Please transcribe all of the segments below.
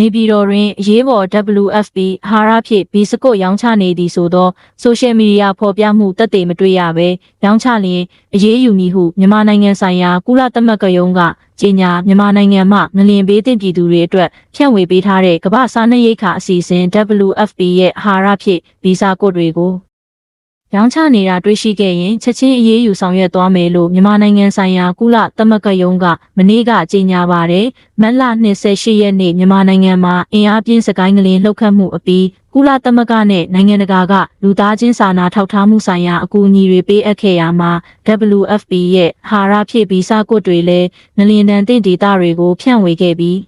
နေပြည်တော်တွင်အရေးပေါ် WFP အာဟာရဖြင့်ဘီစကွတ်ရောင်းချနေသည်ဆိုသောဆိုရှယ်မီဒီယာဖော်ပြမှုတက်တေမတွေ့ရဘဲရောင်းချလျင်အရေးယူမည်ဟုမြန်မာနိုင်ငံဆိုင်ရာကုလသမဂ္ဂရုံးကကြေညာမြန်မာနိုင်ငံမှငလင်ဘေးတင်ပြည်သူတွေအတွက်ဖြန့်ဝေပေးထားတဲ့ကမ္ဘာစားနပ်ရိက္ခာအစီအစဉ် WFP ရဲ့အာဟာရဖြင့်ဗီဇကွတ်တွေကို ရောင်းချနေတာတွေ့ရှိခဲ့ရင်ချက်ချင်းအရေးယူဆောင်ရွက်သွားမယ်လို့မြန်မာနိုင်ငံဆိုင်ရာကုလသမဂ္ဂယုံကမနေ့ကကြေညာပါတယ်။မတ်လ28ရက်နေ့မြန်မာနိုင်ငံမှာအင်အားပြင်းစကိုင်းကလေးလှုပ်ခတ်မှုအပြီးကုလသမဂ္ဂနဲ့နိုင်ငံတကာကလူသားချင်းစာနာထောက်ထားမှုဆိုင်ရာအကူအညီတွေပေးအပ်ခဲ့ရမှာ WFP ရဲ့ဟာရဖြစ်ပြီးစာကွတ်တွေလည်းငလျင်တန်တင့်ဒေတာတွေကိုဖြန့်ဝေခဲ့ပြီး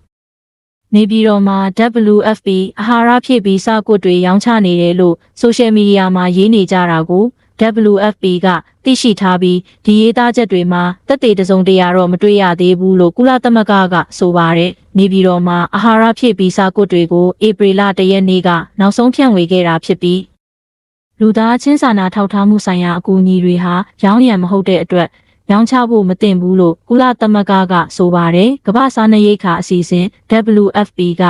နေပြည်တော်မှာ WFP အာဟာရဖြည့်ပြီးစကွတ်တွေရောင်းချနေတယ်လို့ဆိုရှယ်မီဒီယာမှာရေးနေကြတာကို WFP ကသိရှိထားပြီးဒီရေးသားချက်တွေမှာတက်တေတစုံတရာတော့မတွေ့ရသေးဘူးလို့ကုလသမဂ္ဂကဆိုပါတယ်နေပြည်တော်မှာအာဟာရဖြည့်ပြီးစကွတ်တွေကိုဧပြီလ၁ရက်နေ့ကနောက်ဆုံးဖြန့်ဝေခဲ့တာဖြစ်ပြီးလူသားချင်းစာနာထောက်ထားမှုဆိုင်ရာအကူအညီတွေဟာရောင်းရံမဟုတ်တဲ့အတွက် ရောင်းချဖို့မသင့်ဘူးလို့ကုလသမဂ္ဂကဆိုပါတယ်ကမ္ဘာစားနပ်ရိက္ခာအစီအစဉ် WFP က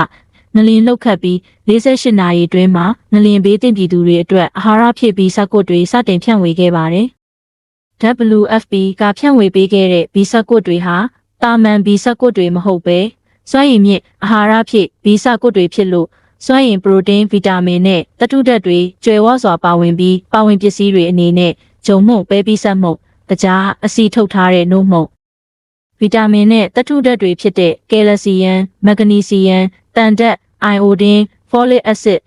ငလင်လှုပ်ခတ်ပြီး48နာရီအတွင်းမှာငလင်ဘေးတင်ပြည်သူတွေအတွက်အာဟာရဖြည့်ပြီးစကွတ်တွေစတင်ဖြန့်ဝေခဲ့ပါတယ် WFP ကဖြန့်ဝေပေးခဲ့တဲ့ဘီစကွတ်တွေဟာတာမန်ဘီစကွတ်တွေမဟုတ်ပဲစွမ်းရည်မြင့်အာဟာရဖြည့်ဘီစကွတ်တွေဖြစ်လို့စွမ်းရည်ပရိုတင်းဗီတာမင်နဲ့တတုဓာတ်တွေကျွယ်ဝစွာပါဝင်ပြီးပါဝင်ပစ္စည်းတွေအနေနဲ့ဂျုံမှုန့်ပဲပြီးဆက်မှုန့် တကြားအဆီထုတ်ထားတဲ့နှုတ်မှုန့်ဗီတာမင်နဲ့တတုဓာတ်တွေဖြစ်တဲ့ကယ်လဆီယမ်မဂနီဆီယမ်တန်ဓာတ်အိုင်အိုဒင်းဖောလစ်အက်ဆစ်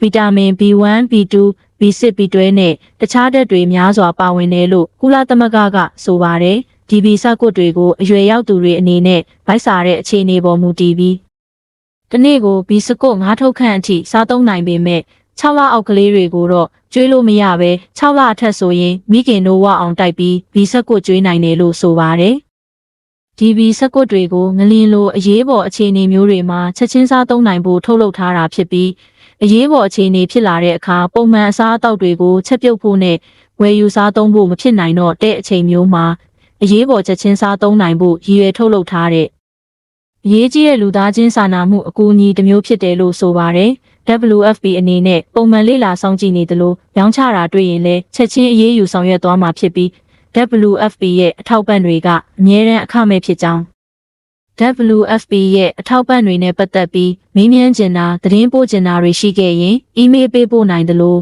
ဗီတာမင် B1 B2 B6 B12 နဲ့တခြားဓာတ်တွေများစွာပါဝင်တယ်လို့ကုလသမဂ္ဂကဆိုပါတယ်ဒီဗီဇကွတ်တွေကိုအရွယ်ရောက်သူတွေအနေနဲ့ဗိုက်စာတဲ့အခြေအနေပေါ်မူတည်ပြီးတနေ့ကိုဘီစကွတ်၅ထုတ်ခန့်အထိစားသုံးနိုင်ပေမဲ့ 6လအောက်ကလေးတွေကိုတော့ကျွေးလို့မရပဲ6လအထက်ဆိုရင်မိခင်တို့ဝအောင်တိုက်ပြီးဘီစကွတ်ကျွေးနိုင်တယ်လို့ဆိုပါတယ်။ဒီဘီစကွတ်တွေကိုငလင်းလိုအရေးပေါ်အခြေအနေမျိုးတွေမှာချက်ချင်းစားသုံးနိုင်ဖို့ထုတ်လုပ်ထားတာဖြစ်ပြီးအရေးပေါ်အခြေအနေဖြစ်လာတဲ့အခါပုံမှန်အစားအသောက်တွေကိုချက်ပြုတ်ဖို့နဲ့ဝယ်ယူစားသုံးဖို့မဖြစ်နိုင်တော့တဲ့အချိန်မျိုးမှာအရေးပေါ်ချက်ချင်းစားသုံးနိုင်ဖို့ရည်ရွယ်ထုတ်လုပ်ထားတဲ့အရေးကြီးတဲ့လူသားချင်းစာနာမှုအကူအညီတစ်မျိုးဖြစ်တယ်လို့ဆိုပါတယ်။ WFP အနေနဲ့ပုံမှန်လေ့လာစောင့်ကြည့်နေသလိုရောင်းချတာတွေ့ရင်လည်းချက်ချင်းအရေးယူဆောင်ရွက်သွားမှာဖြစ်ပြီး WFP ရဲ့အထောက်ပံ့တွေကအမြဲတမ်းအခမဲ့ဖြစ်ကြောင်း WFP ရဲ့အထောက်ပံ့တွေနဲ့ပတ်သက်ပြီးမေးမြန်းချင်တာသတင်းပို့ချင်တာတွေရှိခဲ့ရင်အီးမေးလ်ပေးပို့နိုင်သလို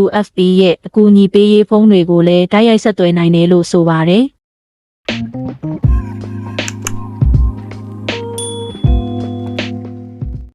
WFP ရဲ့အကူအညီပေးရေးဖုန်းတွေကိုလည်းတိုက်ရိုက်ဆက်သွယ်နိုင်တယ်လို့ဆိုပါတယ်။